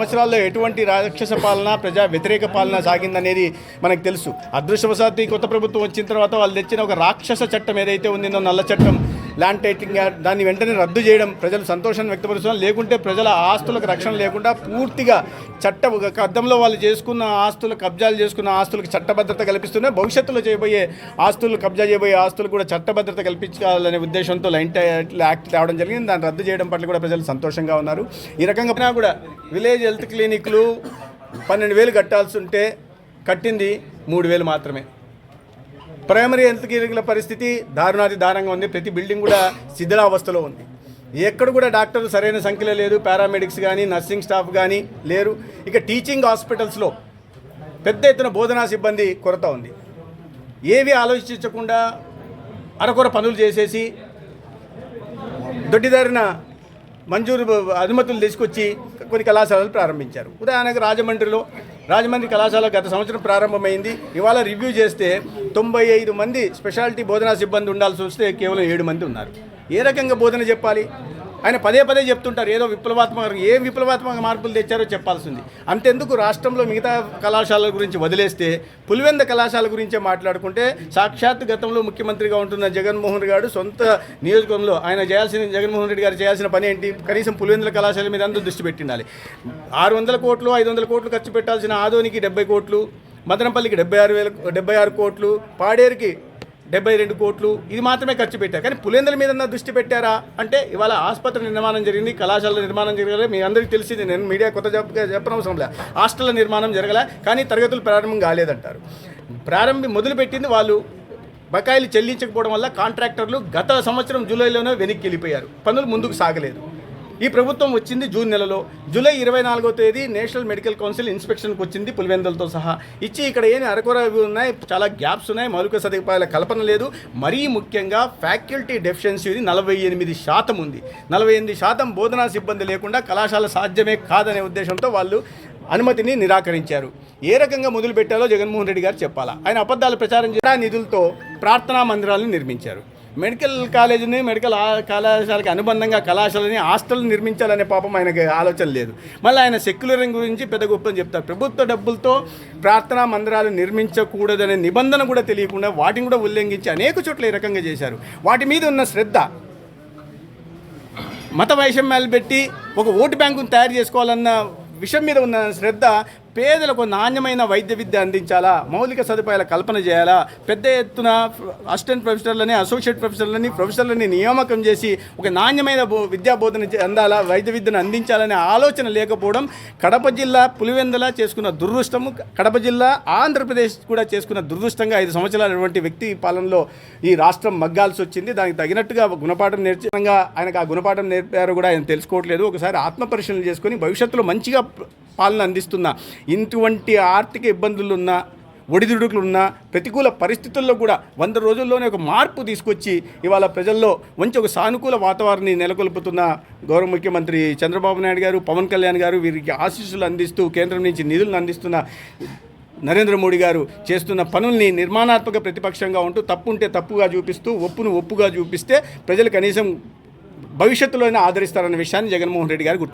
సంవత్సరాల్లో ఎటువంటి రాక్షస పాలన ప్రజా వ్యతిరేక పాలన సాగిందనేది మనకు తెలుసు. అదృష్టవశాత్తు ఈ కొత్త ప్రభుత్వం వచ్చిన తర్వాత వాళ్ళు తెచ్చిన ఒక రాక్షస చట్టం ఏదైతే ఉందో నల్ల చట్టం ల్యాండ్ టైటింగ్ దాన్ని వెంటనే రద్దు చేయడం ప్రజలు సంతోషాన్ని వ్యక్తపరుస్తున్నారు. లేకుంటే ప్రజల ఆస్తులకు రక్షణ లేకుండా పూర్తిగా చట్ట అద్దంలో వాళ్ళు చేసుకున్న ఆస్తులు కబ్జాలు చేసుకున్న ఆస్తులకు చట్టభద్రత కల్పిస్తూనే భవిష్యత్తులో చేయబోయే ఆస్తులు కబ్జా చేయబోయే ఆస్తులు కూడా చట్టభద్రత కల్పించాలనే ఉద్దేశంతో లైన్ టైటిల్ యాక్ట్ తేవడం జరిగింది. దాన్ని రద్దు చేయడం పట్ల కూడా ప్రజలు సంతోషంగా ఉన్నారు. ఈ రకంగా కూడా విలేజ్ హెల్త్ క్లినిక్లు పన్నెండు వేలు కట్టాల్సి ఉంటే కట్టింది మూడు వేలు మాత్రమే. ప్రైమరీ హెల్త్ కేర్ల పరిస్థితి దారుణాది దారుణంగా ఉంది. ప్రతి బిల్డింగ్ కూడా శిథిలావస్థలో ఉంది. ఎక్కడ కూడా డాక్టర్లు సరైన సంఖ్యలో లేదు పారామెడిక్స్ కానీ నర్సింగ్ స్టాఫ్ కానీ లేరు. ఇక టీచింగ్ హాస్పిటల్స్లో పెద్ద ఎత్తున బోధనా సిబ్బంది కొరత ఉంది. ఏవి ఆలోచించకుండా అరకొర పనులు చేసేసి దొడ్డిదారిన మంజూరు అనుమతులు తీసుకొచ్చి కొన్ని కళాశాలలు ప్రారంభించారు. ఉదాహరణకు రాజమండ్రిలో రాజమండ్రి కళాశాల గత సంవత్సరం ప్రారంభమైంది. ఇవాళ రివ్యూ చేస్తే తొంభై ఐదు మంది స్పెషాలిటీ బోధనా సిబ్బంది ఉండాల్సి వస్తే కేవలం ఏడు మంది ఉన్నారు. ఏ రకంగా బోధన చెప్పాలి? ఆయన పదే పదే చెప్తుంటారు ఏదో విప్లవాత్మక ఏ విప్లవాత్మక మార్పులు తెచ్చారో చెప్పాల్సింది. అంతెందుకు రాష్ట్రంలో మిగతా కళాశాలల గురించి వదిలేస్తే పులివెంద కళాశాల గురించే మాట్లాడుకుంటే సాక్షాత్ గతంలో ముఖ్యమంత్రిగా ఉంటున్న జగన్మోహన్ గారు సొంత నియోజకవర్గంలో ఆయన చేయాల్సిన జగన్మోహన్ రెడ్డి గారు చేయాల్సిన పని ఏంటి? కనీసం పులివెందుల కళాశాల మీద అందరూ దృష్టి పెట్టిండాలి. ఆరు వందల కోట్లు ఐదు వందల కోట్లు ఖర్చు పెట్టాల్సిన ఆదోనికి డెబ్బై కోట్లు మదనపల్లికి డెబ్బై ఆరు వేల డెబ్బై ఆరు కోట్లు పాడేరుకి డెబ్బై రెండు కోట్లు ఇది మాత్రమే ఖర్చు పెట్టారు. కానీ పులేందల మీద దృష్టి పెట్టారా? అంటే ఇవాళ ఆసుపత్రి నిర్మాణం జరిగింది కళాశాల నిర్మాణం జరగలే మీ అందరికీ తెలిసింది నేను మీడియా కొత్త చెప్ప చెప్పనవసరం లే. హాస్టల్ నిర్మాణం జరగలే కానీ తరగతులు ప్రారంభం కాలేదంటారు. ప్రారంభి మొదలుపెట్టింది వాళ్ళు బకాయిలు చెల్లించకపోవడం వల్ల కాంట్రాక్టర్లు గత సంవత్సరం జూలైలోనే వెనక్కి వెళ్ళిపోయారు. పనులు ముందుకు సాగలేదు. ఈ ప్రభుత్వం వచ్చింది జూన్ నెలలో. జూలై ఇరవై నాలుగో తేదీ నేషనల్ మెడికల్ కౌన్సిల్ ఇన్స్పెక్షన్కి వచ్చింది పులివెందులతో సహా. ఇచ్చి ఇక్కడ ఏమి అరకొర ఉన్నాయి చాలా గ్యాప్స్ ఉన్నాయి మౌలిక సదుపాయాల కల్పన లేదు. మరీ ముఖ్యంగా ఫ్యాకల్టీ డెఫిషియన్సీ నలభై ఎనిమిది శాతం ఉంది. నలభై ఎనిమిది శాతం బోధనా సిబ్బంది లేకుండా కళాశాల సాధ్యమే కాదనే ఉద్దేశంతో వాళ్ళు అనుమతిని నిరాకరించారు. ఏ రకంగా మొదలు పెట్టాలో జగన్మోహన్ రెడ్డి గారు చెప్పాలా. ఆయన అబద్ధాలు ప్రచారం చేసిన నిధులతో ప్రార్థనా మందిరాలను నిర్మించారు. మెడికల్ కాలేజీని మెడికల్ ఆ- కళాశాలకి అనుబంధంగా కళాశాలని హాస్టల్ నిర్మించాలనే పాపం ఆయనకి ఆలోచన లేదు. మళ్ళీ ఆయన సెక్యులరింగ్ గురించి పెద్ద గొప్పని చెప్తారు. ప్రభుత్వ డబ్బులతో ప్రార్థనా మందిరాలు నిర్మించకూడదనే నిబంధన కూడా తెలియకుండా వాటిని కూడా ఉల్లంఘించి అనేక చోట్ల ఈ రకంగా చేశారు. వాటి మీద ఉన్న శ్రద్ధ మత వైషమ్యాలు పెట్టి ఒక ఓటు బ్యాంకును తయారు చేసుకోవాలన్న విషయం మీద ఉన్న శ్రద్ధ పేదలకు నాణ్యమైన వైద్య విద్య అందించాలా? మౌలిక సదుపాయాల కల్పన చేయాలా? పెద్ద ఎత్తున అసిస్టెంట్ ప్రొఫెసర్లని అసోసియేట్ ప్రొఫెసర్లని ప్రొఫెసర్లని నియామకం చేసి ఒక నాణ్యమైన బో విద్యా బోధన అందాలా? వైద్య విద్యను అందించాలనే ఆలోచన లేకపోవడం కడప జిల్లా పులివెందల చేసుకున్న దురదృష్టము కడప జిల్లా ఆంధ్రప్రదేశ్ కూడా చేసుకున్న దురదృష్టంగా ఐదు సంవత్సరాలటువంటి వ్యక్తి పాలనలో ఈ రాష్ట్రం మగ్గాల్సి వచ్చింది. దానికి తగినట్టుగా గుణపాఠం నేర్చడంగా ఆయనకు ఆ గుణపాఠం నేర్పారో కూడా ఆయన తెలుసుకోవట్లేదు. ఒకసారి ఆత్మ పరిశీలన చేసుకొని భవిష్యత్తులో మంచిగా పాలన అందిస్తున్న ఇటువంటి ఆర్థిక ఇబ్బందులు ఉన్నా ఒడిదుడుకులు ఉన్నా ప్రతికూల పరిస్థితుల్లో కూడా వంద రోజుల్లోనే ఒక మార్పు తీసుకొచ్చి ఇవాళ ప్రజల్లో మంచి ఒక సానుకూల వాతావరణాన్ని నెలకొల్పుతున్న గౌరవ ముఖ్యమంత్రి చంద్రబాబు నాయుడు గారు పవన్ కళ్యాణ్ గారు వీరికి ఆశీస్సులు అందిస్తూ కేంద్రం నుంచి నిధులను అందిస్తున్న నరేంద్ర మోడీ గారు చేస్తున్న పనుల్ని నిర్మాణాత్మక ప్రతిపక్షంగా ఉంటూ తప్పు ఉంటే తప్పుగా చూపిస్తూ ఒప్పును ఒప్పుగా చూపిస్తే ప్రజలు కనీసం భవిష్యత్తులోనే ఆదరిస్తారన్న విషయాన్ని జగన్మోహన్ రెడ్డి గారు గుర్తు